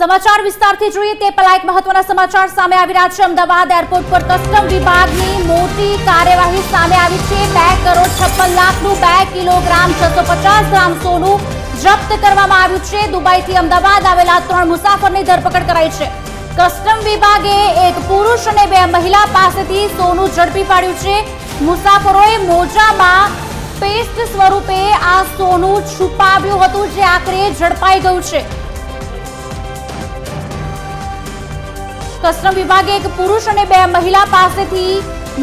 સમાચાર વિસ્તારથી જોઈએ તે પહેલા એક મહત્વના સમાચાર સામે આવી રહ્યા છે. અમદાવાદ એરપોર્ટ પર કસ્ટમ વિભાગની મોટી કાર્યવાહી સામે આવી છે. બે કરોડ છપ્પન લાખનું બે કિલોગ્રામ છસો પચાસ ગ્રામ સોનું જપ્ત કરવામાં આવ્યું છે. દુબઈથી અમદાવાદ આવેલા ત્રણ મુસાફરની ધરપકડ કરાઈ છે. કસ્ટમ વિભાગે એક પુરુષ અને બે મહિલા પાસેથી સોનું ઝડપી પાડ્યું છે. મુસાફરોએ મોજામાં પેસ્ટ સ્વરૂપે આ સોનું છુપાવ્યું હતું, જે આખરે ઝડપાઈ ગયું છે. કસ્ટમ વિભાગે એક પુરુષ અને બે મહિલા પાસેથી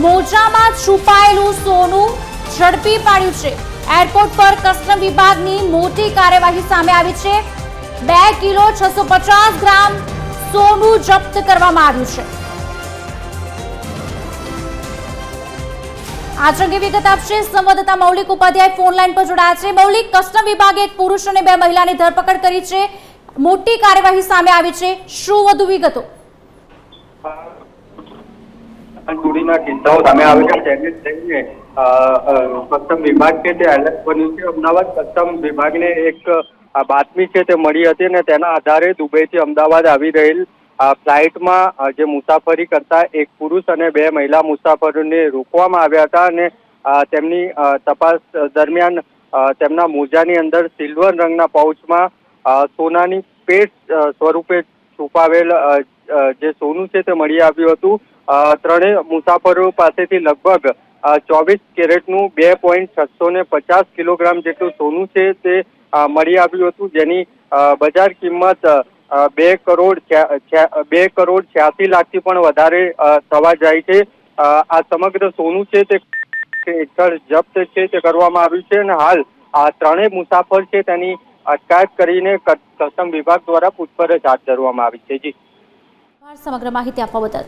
મોજામાં છુપાયેલું સોનું ઝડપી પાડ્યું છે. એરપોર્ટ પર કસ્ટમ વિભાગની મોટી કાર્યવાહી સામે આવી છે. બે કિલો છસો પચાસ ગ્રામ સોનું જપ્ત કરવામાં આવ્યું છે. આજ વિગત આપશે સંવાદદાતા મૌલિક ઉપાધ્યાય ફોન લાઈન પર જોડાયા છે. મૌલિક, કસ્ટમ વિભાગે એક પુરુષ અને બે મહિલાની ધરપકડ કરી છે. મોટી કાર્યવાહી સામે આવી છે. શું વધુ વિગતો? ચોરીના કિસ્સાઓ સામે આવે છે. તેને લઈને કસ્ટમ વિભાગ છે તે એલર્ટ બન્યું છે. અમદાવાદ કસ્ટમ વિભાગને એક બાતમી છે તે મળી હતી અને તેના આધારે દુબઈથી અમદાવાદ આવી રહેલ ફ્લાઇટમાં જે મુસાફરી કરતા એક પુરુષ અને બે મહિલા મુસાફરોને રોકવામાં આવ્યા હતા અને તેમની તપાસ દરમિયાન તેમના મોજાની અંદર સિલ્વર રંગના પાઉચમાં સોનાની પેસ્ટ સ્વરૂપે છુપાવેલ જે સોનું છે તે મળી આવ્યું હતું. ત્રણેય મુસાફરો પાસેથી લગભગ ચોવીસ કેરેટનું બે પોઈન્ટ છસો ને પચાસ કિલોગ્રામ જેટલું સોનું છે તે મળી આવ્યું હતું. જેની બજાર કિંમત બે કરોડ બે કરોડ છ્યાસી લાખથી પણ વધારે થવા જાય છે. આ સમગ્ર સોનું છે તે હેઠળ જપ્ત છે તે કરવામાં આવ્યું છે અને હાલ આ ત્રણેય મુસાફર છે તેની અટકાયત કરીને કસ્ટમ વિભાગ દ્વારા પૂછપરછ હાથ ધરવામાં આવી છે. જી. સમગ્ર માહિતી આપવા બદલ.